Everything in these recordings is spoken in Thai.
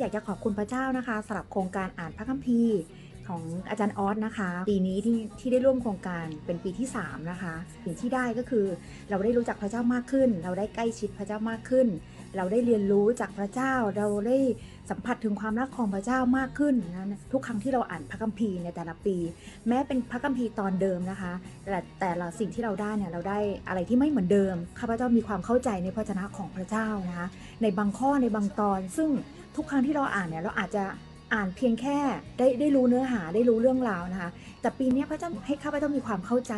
็อยากจะขอบคุณพระเจ้านะคะสำหรับโครงการอ่านพระคัมภีร์ของอาจารย์ออสนะคะ ปีนี้ที่ที่ได้ร่วมโครงการเป็นปีที่ 3 นะคะสิ่งที่ได้ก็คือเราได้รู้จักพระเจ้ามากขึ้น เราได้ใกล้ชิดพระเจ้ามากขึ้น เราได้เรียนรู้จากพระเจ้า เราได้สัมผัสถึงความรักของพระเจ้ามากขึ้นนะทุกครั้งที่เราอ่านพระคัมภีร์ในแต่ละปี แม้เป็นพระคัมภีร์ตอนเดิมนะคะ แต่แต่ละสิ่งที่เราได้เนี่ยเราได้อะไรที่ไม่เหมือนเดิมข้าพเจ้ามีความเข้าใจในพระชนะของพระเจ้านะคะในบางข้อในบางตอนซึ่ง ทุกครั้งที่เราอ่านเนี่ยเราอาจจะอ่านเพียงแค่ได้ได้รู้เนื้อหาได้รู้เรื่องราวนะคะ แต่ปีนี้พระเจ้าให้ข้าพเจ้ามีความเข้าใจ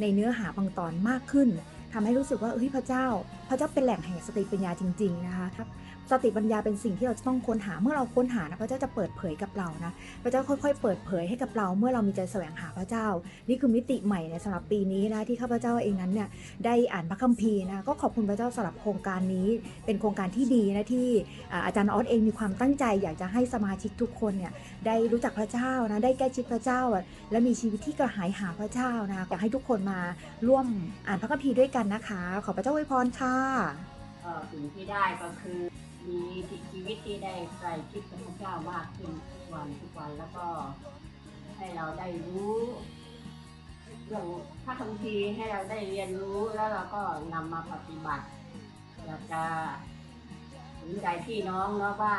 ในเนื้อหาบางตอนมากขึ้นทำให้รู้สึกว่าเฮ้ยพระเจ้า พระเจ้าเป็นแหล่งแห่งสติปัญญาจริง ๆ นะคะครับ สติปัญญาเป็นสิ่งที่เราจะต้องค้นหาเมื่อเราค้นหานะพระเจ้าจะเปิดเผยกับเรานะพระเจ้าค่อย ๆ เปิดเผยให้กับเราเมื่อเรามีใจแสวงหาพระเจ้า นี่คือมิติใหม่ในสำหรับปีนี้นะที่ข้าพเจ้าเองนั้นเนี่ยได้อ่านพระคัมภีร์นะก็ขอบคุณพระเจ้าสำหรับโครงการนี้ เป็นโครงการที่ดีนะที่อาจารย์ออสเองมีความตั้งใจ อยากจะให้สมาชิกทุกคนเนี่ยได้รู้จักพระเจ้านะได้ใกล้ชิดพระเจ้า และมีชีวิตที่กระหายหาพระเจ้านะอยากให้ทุกคนมาร่วมอ่านพระคัมภีร์ด้วยกันนะคะ ขอพระเจ้าอวยพรค่ะสิ่งที่ได้ก็คือ มีชีวิตที่ได้ใส่คิดกับพระเจ้ามากขึ้นทุกวันทุกวันแล้วก็ให้เราได้รู้เรื่องพระคัมภีร์ให้เราได้เรียนรู้แล้วเราก็นำมาปฏิบัติอยากจะถึงใจพี่น้องเนาะว่า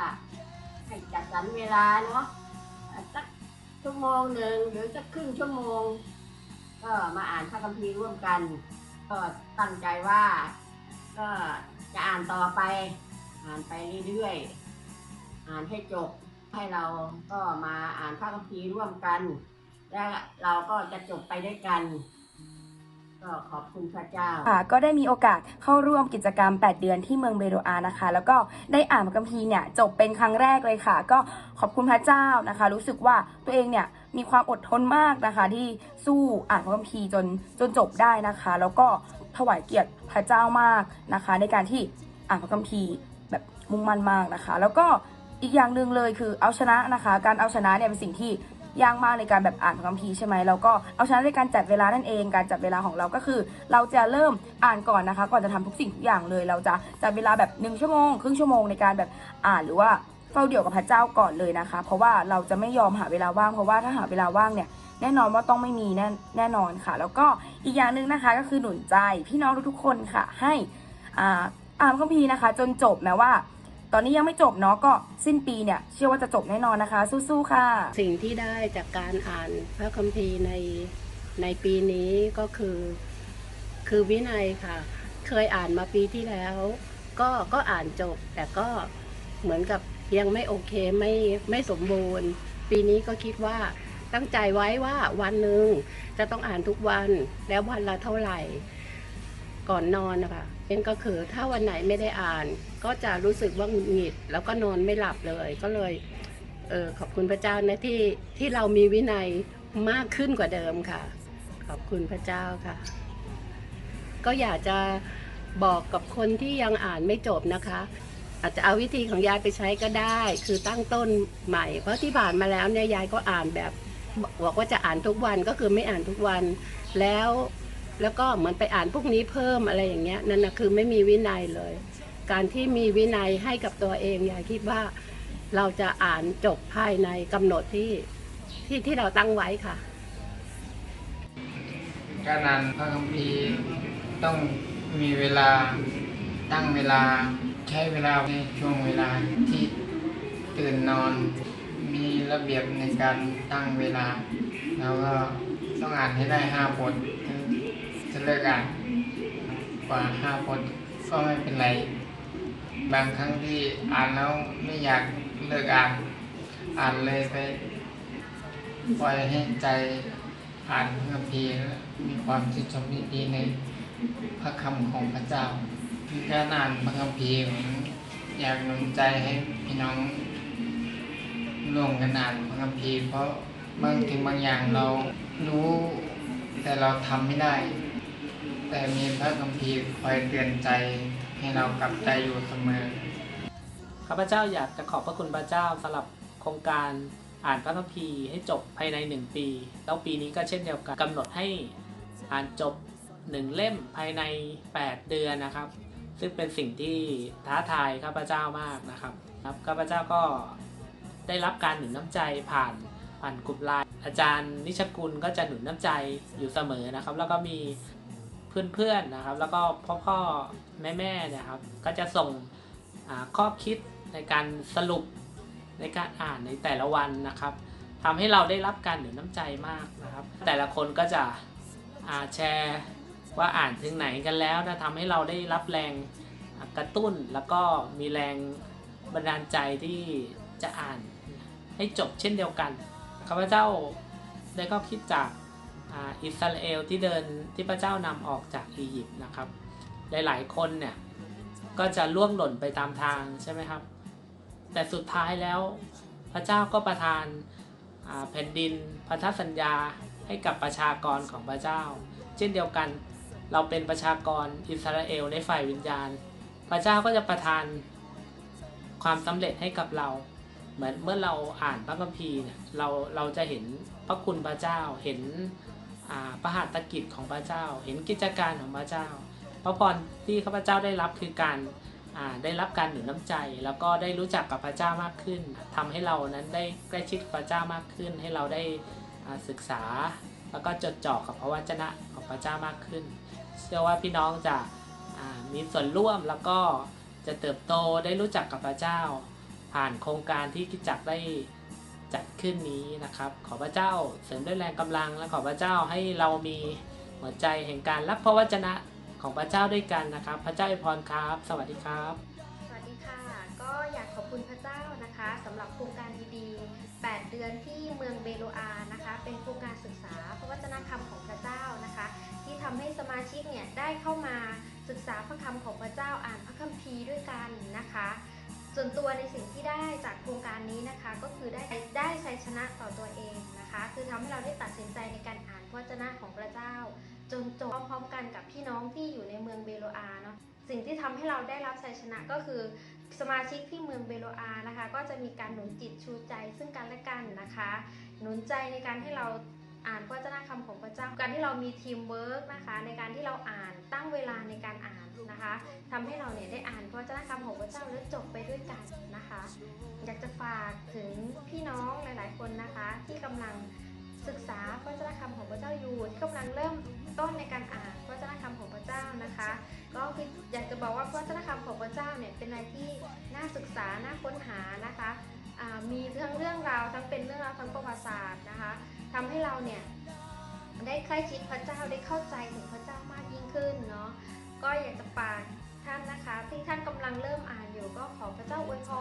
ให้จัดสรรเวลาเนาะสักชั่วโมงหนึ่งหรือสักครึ่งชั่วโมง ก็มาอ่านพระคัมภีร์ร่วมกัน ก็ตั้งใจว่าก็จะอ่านต่อไป อ่านไปเรื่อยๆ อ่านให้จบ ให้เราก็มาอ่านพระคัมภีร์ร่วมกัน และเราก็จะจบไปด้วยกันก็ขอบคุณพระเจ้าค่ะก็ได้มีโอกาสเข้าร่วมกิจกรรม 8 เดือนที่เมืองเบโรอานะคะ แล้วก็ได้อ่านพระคัมภีเนี่ยจบเป็นครั้งแรกเลยค่ะ ก็ขอบคุณพระเจ้านะคะ รู้สึกว่าตัวเองเนี่ยมีความอดทนมากนะคะ ที่สู้อ่านพระคัมภีจนจนจบได้นะคะ แล้วก็ถวายเกียรติพระเจ้ามากนะคะ ในการที่อ่านพระคัมภี มุ่งมั่นมากนะคะ แล้วก็อีกอย่างหนึ่งเลยคือเอาชนะนะคะ การเอาชนะเนี่ยเป็นสิ่งที่ยากมากในการแบบอ่านคัมภีร์ใช่ไหมแล้วก็เอาชนะในการจัดเวลานั่นเอง การจัดเวลาของเราก็คือ เราจะเริ่มอ่านก่อนนะคะ ก่อนจะทำทุกสิ่งทุกอย่างเลย เราจะจัดเวลาแบบหนึ่งชั่วโมงครึ่งชั่วโมงในการแบบอ่านหรือว่าเฝ้าเดี่ยวกับพระเจ้าก่อนเลยนะคะ เพราะว่าเราจะไม่ยอมหาเวลาว่าง เพราะว่าถ้าหาเวลาว่างเนี่ยแน่นอนว่าต้องไม่มีแน่แน่นอนค่ะ แล้วก็อีกอย่างหนึ่งนะคะก็คือหนุนใจพี่น้องทุกๆคนค่ะ ให้อ่าอ่านคัมภีร์นะคะ จนจบแม้ว่า ตอนนี้ยังไม่จบเนาะก็สิ้นปีเนี่ยเชื่อว่าจะจบแน่นอนนะคะ สู้ๆค่ะ สิ่งที่ได้จากการอ่านพระคัมภีร์ในในปีนี้ก็คือ คือวินัยค่ะ เคยอ่านมาปีที่แล้ว ก็ก็อ่านจบ แต่ก็เหมือนกับยังไม่โอเคไม่ไม่สมบูรณ์ ปีนี้ก็คิดว่าตั้งใจไว้ว่าวันหนึ่งจะต้องอ่านทุกวันแล้ววันละเท่าไหร่ ก่อนนอนนะคะเองก็คือถ้าวันไหนไม่ได้อ่าน ก็จะรู้สึกว่าหงุดหงิด แล้วก็นอนไม่หลับเลย ก็เลยเออขอบคุณพระเจ้านะที่ที่เรามีวินัยมากขึ้นกว่าเดิมค่ะ ขอบคุณพระเจ้าค่ะ ก็อยากจะบอกกับคนที่ยังอ่านไม่จบนะคะ อาจจะเอาวิธีของยายไปใช้ก็ได้ คือตั้งต้นใหม่ เพราะที่ผ่านมาแล้วเนี่ยยายก็อ่านแบบบอกว่าจะอ่านทุกวันก็คือไม่อ่านทุกวัน แล้ว แล้วก็เหมือนไปอ่านพวกนี้เพิ่มอะไรอย่างเงี้ยนั่นนะคือไม่มีวินัยเลย การที่มีวินัยให้กับตัวเองยายคิดว่าเราจะอ่านจบภายในกำหนดที่ที่ที่เราตั้งไว้ค่ะ การอ่านพระคัมภีร์ต้องมีเวลาตั้งเวลาใช้เวลาในช่วงเวลาที่ตื่นนอน มีระเบียบในการตั้งเวลา แล้วก็ต้องอ่านให้ได้ห้าบท จะเลิกอ่านกว่าห้าบทก็ไม่เป็นไร บางครั้งที่อ่านแล้วไม่อยากเลิกอ่าน อ่านเลยไปปล่อยให้ใจอ่านพระคัมภีรมีความชื่นชมยินดีในพระคำของพระเจ้าการอ่านพระคัมภีร์ผมอยากหนุนใจให้พี่น้องร่วมกันอ่านพระคัมภีร์เพราะบางทีบางอย่างเรารู้แต่เราทำไม่ได้ แต่มีพระคัมภีร์คอยเตือนใจให้เรากลับใจอยู่เสมอ ข้าพเจ้าอยากจะขอบพระคุณพระเจ้าสำหรับโครงการอ่านพระคัมภีร์ให้จบภายใน 1 ปี แล้วปีนี้ก็เช่นเดียวกันกำหนดให้อ่านจบ 1 เล่มภายใน 8 เดือนนะครับ ซึ่งเป็นสิ่งที่ท้าทายข้าพเจ้ามากนะครับครับข้าพเจ้าก็ได้รับการหนุนน้ำใจผ่านผ่านกลุ่มไลน์อาจารย์นิชกุลก็จะหนุนน้ำใจอยู่เสมอนะครับ แล้วก็มี เพื่อนๆนะครับ แล้วก็พ่อๆแม่ๆเนี่ยครับ ก็จะส่งข้อคิดในการสรุปในการอ่านในแต่ละวันนะครับทำให้เราได้รับการหนุนน้ำใจมากนะครับ แต่ละคนก็จะแชร์ว่าอ่านถึงไหนกันแล้วนะทำให้เราได้รับแรงกระตุ้นแล้วก็มีแรงบันดาลใจที่จะอ่านให้จบเช่นเดียวกันข้าพเจ้าได้ก็คิดจาก อิสราเอลที่เดินที่พระเจ้านำออกจากอียิปต์นะครับ หลายๆคนเนี่ยก็จะล่วงหล่นไปตามทางใช่ไหมครับ แต่สุดท้ายแล้วพระเจ้าก็ประทานแผ่นดินพันธสัญญาให้กับประชากรของพระเจ้า เช่นเดียวกันเราเป็นประชากรอิสราเอลในฝ่ายวิญญาณ พระเจ้าก็จะประทานความสำเร็จให้กับเรา เหมือนเมื่อเราอ่านพระคัมภีร์เนี่ยเราเราจะเห็นพระคุณพระเจ้าเห็น อ่าพระหัตถกิจของพระเจ้า เห็นกิจการของพระเจ้า พระพรที่ข้าพเจ้าได้รับคือการได้รับการหนุนน้ำใจ แล้วก็ได้รู้จักกับพระเจ้ามากขึ้นทำให้เรานั้นได้ใกล้ชิดพระเจ้ามากขึ้น ให้เราได้ศึกษา แล้วก็จดจ่อกับพระวจนะของพระเจ้ามากขึ้น เชื่อว่าพี่น้องจะมีส่วนร่วมแล้วก็จะเติบโตได้รู้จักกับพระเจ้า ผ่านโครงการที่กิจจักได้ จัดขึ้นนี้นะครับ ขอพระเจ้าเสริมด้วยแรงกำลังและขอพระเจ้าให้เรามีหัวใจแห่งการรับพระวจนะของพระเจ้าด้วยกันนะครับ พระเจ้าอวยพรครับ สวัสดีครับ สวัสดีค่ะ ก็อยากขอบคุณพระเจ้านะคะสำหรับโครงการดีๆ 8 เดือนที่เมืองเบโลอานะคะ เป็นโครงการศึกษาพระวจนะคำของพระเจ้านะคะ ที่ทำให้สมาชิกเนี่ยได้เข้ามาศึกษาพระคำของพระเจ้าอ่านพระคัมภีร์ด้วยกันนะคะ ส่วนตัวในสิ่งที่ได้จากโครงการนี้นะคะก็คือได้ได้ชัยชนะต่อตัวเองนะคะ คือทำให้เราได้ตัดสินใจในการอ่านพระวจนะของพระเจ้า จนจบพร้อมๆกันกับพี่น้องที่อยู่ในเมืองเบโลอาเนาะสิ่งที่ทำให้เราได้รับชัยชนะก็คือสมาชิกที่เมืองเบโลอานะคะ ก็จะมีการหนุนจิตชูใจซึ่งกันและกันนะคะ หนุนใจในการให้เรา อ่านพระวจนะคำของพระเจ้า การที่เรามีทีมเวิร์กนะคะ ในการที่เราอ่านตั้งเวลาในการอ่านนะคะทำให้เราเนี่ยได้อ่านพระวจนะคำของพระเจ้าและจบไปด้วยกันนะคะ อยากจะฝากถึงพี่น้องหลาย ๆ คนนะคะ ที่กำลังศึกษาพระวจนะคำของพระเจ้าอยู่ ที่กำลังเริ่มต้นในการอ่านพระวจนะคำของพระเจ้านะคะ ก็คืออยากจะบอกว่าพระวจนะคำของพระเจ้าเนี่ยเป็นอะไรที่น่าศึกษาน่าค้นหานะคะมีทั้งเรื่องราวทั้งเป็นเรื่องราวทั้งประวัติศาสตร์นะคะ ทำให้เราเนี่ยได้ใกล้ชิดพระเจ้าได้เข้าใจถึงพระเจ้ามากยิ่งขึ้นเนาะก็อยากจะฝากท่านนะคะ ที่ท่านกำลังเริ่มอ่านอยู่ก็ขอพระเจ้าอวยพร